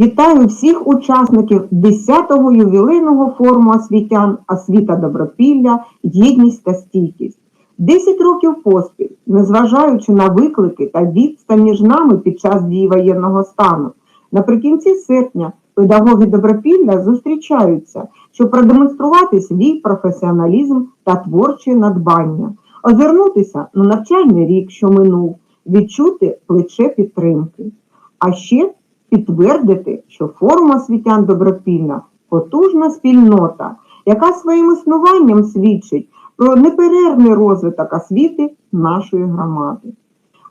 Вітаю всіх учасників 10-го ювілейного форуму освітян Освіта Добропілля, єдність та стійкість. 10 років поспіль, незважаючи на виклики та відстань між нами під час дії воєнного стану, наприкінці серпня педагоги Добропілля зустрічаються, щоб продемонструвати свій професіоналізм та творче надбання, озирнутися на навчальний рік, що минув, відчути плече підтримки. А ще підтвердити, що форум освітян Добропілля потужна спільнота, яка своїм існуванням свідчить про неперервний розвиток освіти нашої громади.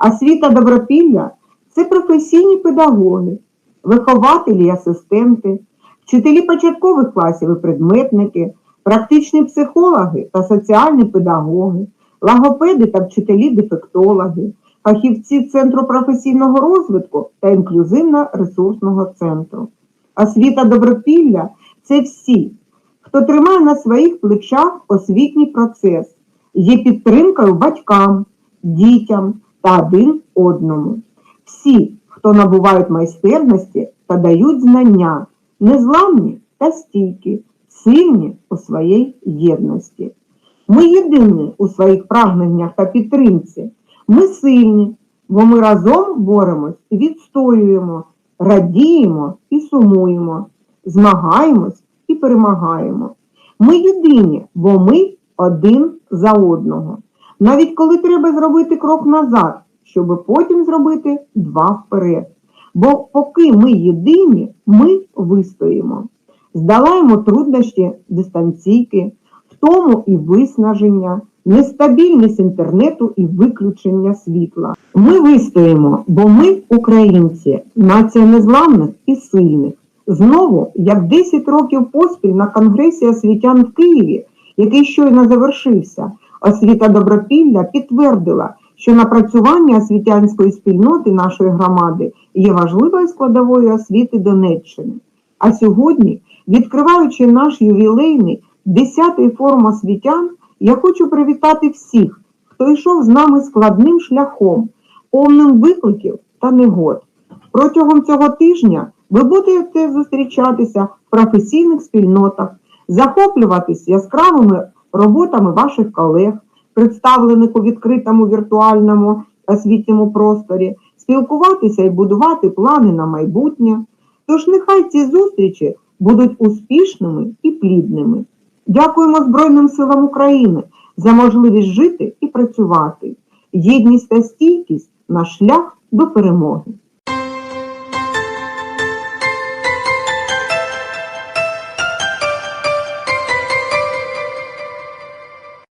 Освіта Добропілля це професійні педагоги, вихователі і асистенти, вчителі початкових класів і предметники, практичні психологи та соціальні педагоги, логопеди та вчителі-дефектологи, фахівці Центру професійного розвитку та інклюзивно-ресурсного центру. Освіта Добропілля це всі, хто тримає на своїх плечах освітній процес, є підтримкою батькам, дітям та один одному. Всі, хто набувають майстерності та дають знання, незламні та стійкі, сильні у своїй єдності. Ми єдині у своїх прагненнях та підтримці. Ми сильні, бо ми разом боремось і відстоюємо, радіємо і сумуємо, змагаємось і перемагаємо. Ми єдині, бо ми один за одного. Навіть коли треба зробити крок назад, щоб потім зробити два вперед. Бо поки ми єдині, ми вистоїмо. Здолаємо труднощі дистанційки, втому і виснаження, нестабільність інтернету і виключення світла. Ми вистоїмо, бо ми українці, нація незламних і сильних. Знову, як 10 років поспіль на Конгресі освітян в Києві, який щойно завершився, освіта Добропілля підтвердила, що напрацювання освітянської спільноти нашої громади є важливою складовою освіти Донеччини. А сьогодні, відкриваючи наш ювілейний 10-й форум освітян, я хочу привітати всіх, хто йшов з нами складним шляхом, повним викликів та негод. Протягом цього тижня ви будете зустрічатися в професійних спільнотах, захоплюватись яскравими роботами ваших колег, представлених у відкритому віртуальному освітньому просторі, спілкуватися і будувати плани на майбутнє. Тож нехай ці зустрічі будуть успішними і плідними. Дякуємо Збройним силам України за можливість жити і працювати. Єдність та стійкість наш шлях до перемоги.